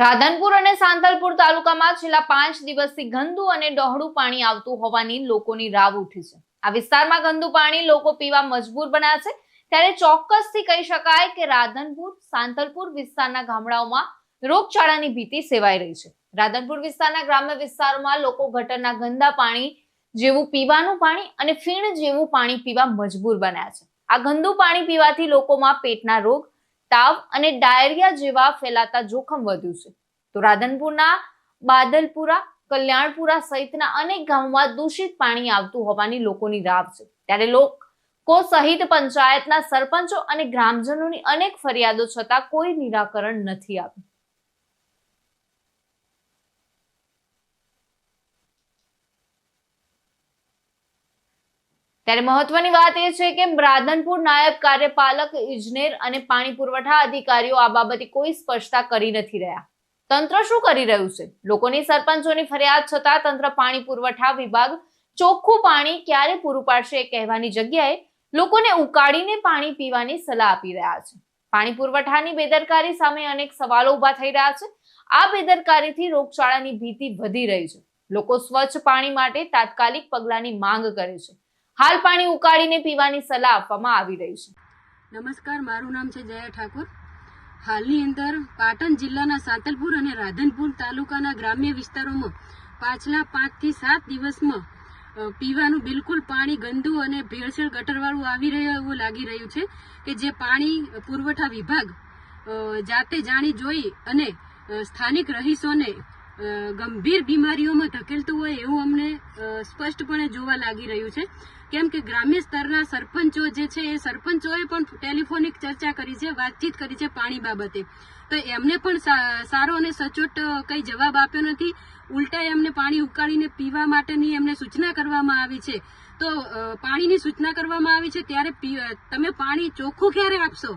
રાધનપુર અને સાંતલપુર તાલુકામાં છેલ્લા પાંચ દિવસથી ગંદુ અને ડહોળું પાણી આવતું હોવાની લોકોની રાવ ઉઠી છે. આ વિસ્તારમાં ગંદુ પાણી લોકો પીવા મજબૂર બન્યા છે. ત્યારે ચોક્કસથી કહી શકાય કે રાધનપુર, સાંતલપુર વિસ્તારના ગામડાઓમાં રોગચાળાની ભીતિ સેવાઈ રહી છે. રાધનપુર વિસ્તારના ગ્રામ્ય વિસ્તારોમાં લોકો ગટરના ગંદા પાણી જેવું પીવાનું પાણી અને ફીણ જેવું પાણી પીવા મજબૂર બન્યા છે. આ ગંદુ પાણી પીવાથી લોકોમાં પેટના રોગ તાવ અને ડાયરિયા જેવા ફેલાતા જોખમ વધ્યું છે. તો રાધનપુરના, બાદલપુરા, કલ્યાણપુરા સહિતના અનેક ગામોમાં દૂષિત પાણી આવતું હોવાની લોકોની રાવ છે. ત્યારે લોકો સહિત પંચાયતના સરપંચો અને ગ્રામજનોની અનેક ફરિયાદો છતાં કોઈ નિરાકરણ નથી આવ્યું. ત્યારે મહત્વની વાત એ છે કે રાધનપુર નાયબ કાર્યપાલક ઇજનેર અને પાણી પુરવઠા અધિકારીઓ આ બાબતે કોઈ સ્પષ્ટતા કરી નથી રહ્યા. તંત્ર શું કરી રહ્યું છે? લોકોની સરપંચોની ફરિયાદ છતાં તંત્ર પાણી પુરવઠા વિભાગ ચોખ્ખું પાણી ક્યારે પૂરું પાડશે એ કહેવાની જગ્યાએ લોકોને ઉકાળીને પાણી પીવાની સલાહ આપી રહ્યા છે. પાણી પુરવઠાની બેદરકારી સામે અનેક સવાલો ઊભા થઈ રહ્યા છે. આ બેદરકારીથી રોગચાળાની ભીતિ વધી રહી છે. લોકો સ્વચ્છ પાણી માટે તાત્કાલિક પગલાંની માંગ કરે છે. હાલ પાણી ઉકાળીને પીવાની સલાહ આપવામાં આવી રહી છે. નમસ્કાર, મારું નામ છે જયા ઠાકોર. હાલની અંદર પાટણ જિલ્લાના સાંતલપુર અને રાધનપુર તાલુકાના ગ્રામ્ય વિસ્તારોમાં પાછલા પાંચથી સાત દિવસમાં પીવાનું બિલકુલ પાણી, ગંદુ અને ભેળસેળ ગટરવાળું આવી રહ્યું એવું લાગી રહ્યું છે કે જે પાણી પુરવઠા વિભાગ જાતે જાણી જોઈ અને સ્થાનિક રહીશોને ગંભીર બીમારીઓમાં ધકેલતું હોય એવું અમને સ્પષ્ટપણે જોવા લાગી રહ્યું છે. કેમ કે ગ્રામ્ય સ્તરના સરપંચો જે છે, એ સરપંચોએ પણ ટેલિફોનિક ચર્ચા કરી છે, વાતચીત કરી છે પાણી બાબતે. તો એમને પણ સારો અને સચોટ કંઈ જવાબ આપ્યો નથી. ઉલટા એમને પાણી ઉકાળીને પીવા માટેની એમને સૂચના કરવામાં આવી છે. તો પાણીની સૂચના કરવામાં આવી છે, ત્યારે તમે પાણી ચોખ્ખું ક્યારે આપશો?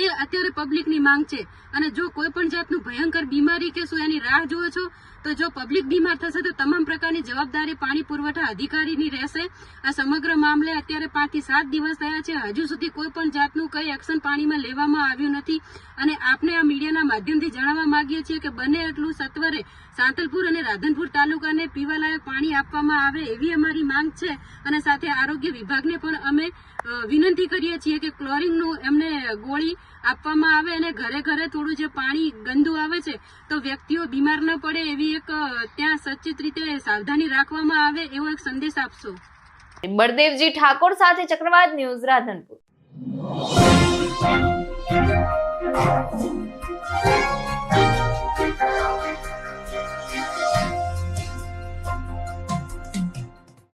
એ અત્યારે પબ્લિકની માંગ છે. અને જો કોઈ પણ જાતનું ભયંકર બીમારી કે શું એની રાહ જુઓ છો, તો જો પબ્લિક બીમાર થશે, તો તમામ પ્રકારની જવાબદારી પાણી પુરવઠા અધિકારીની રહેશે. આ સમગ્ર મામલે અત્યારે પાંચથી સાત દિવસ થયા છે. હજુ સુધી કોઈ પણ જાતનું કઈ એક્શન પાણીમાં લેવામાં આવ્યું નથી. અને આપને આ મીડિયાના માધ્યમથી જણાવવા માંગીએ છીએ કે બને એટલું સત્વરે સાંતલપુર અને રાધનપુર તાલુકાને પીવાલાયક પાણી આપવામાં આવે એવી અમારી માંગ છે. અને સાથે આરોગ્ય વિભાગને પણ અમે વિનંતી કરીએ છીએ કે ક્લોરિંગનું એમને ગોળી આપવામાં આવે અને ઘરે ઘરે થોડું જે પાણી ગંદુ આવે છે, તો વ્યક્તિઓ બીમાર ન પડે એવી એક ત્યાં સચિત રીતે સાવધાની રાખવામાં આવે એવો એક સંદેશ આપશો. બળદેવજી ઠાકોર સાથે ચક્રવાત ન્યૂઝ રાધનપુર.